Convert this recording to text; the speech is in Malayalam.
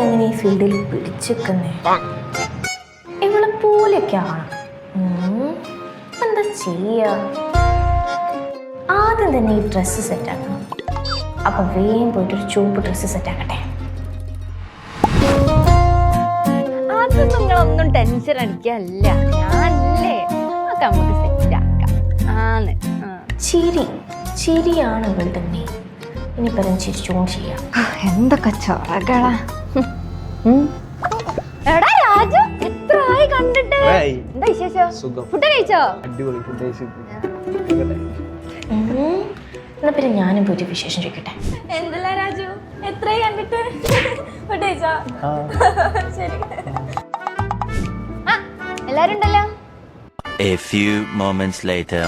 ഇവളെങ്ങനെ ഈ ഫീൽഡിൽ പിടിച്ചിരിക്കുന്നേ ഇവളെ പോലെയൊക്കെ ആണ് എന്താ ചെയ്യാ? ആദ്യം തന്നെ ഈ ഡ്രസ്സ് സെറ്റ് ആക്കണം. അപ്പൊ വേഗം പോയിട്ട് ഒരു ചുവപ്പ് ഡ്രസ്സ് സെറ്റ് ആക്കട്ടെ. അത് നിങ്ങളൊന്നും ടെൻഷൻ അടിക്കല്ല. ഞാനല്ലേ അതൊക്കെ നമുക്ക് സെറ്റ് ആക്കാം. ആന്ന്. ആ. ചിരി. ചിരിയാണ് ഇവളുടെ മെയിൻ ഇനി പറഞ്ഞു ചിരിച്ചോണ്ട് ചെയ്യാം. എന്തൊക്കെ ചൊറകളാ എടാ രാജു എത്ര ആയി കണ്ടിട്ട് എന്താ വിശേഷം? സുഖം. ഫുഡ് കഴിച്ചോ? അടിപൊളി ഫുഡ്. എന്നാ പിന്നെ ഞാനും പോയിട്ട് വിശേഷം ചോദിക്കട്ടെ. എന്തല്ല രാജു? എത്രയും കണ്ടിട്ട്? ഫുഡ് കഴിച്ചോ? ശരി. ആ എല്ലാരും ഉണ്ടല്ലോ. A few moments later.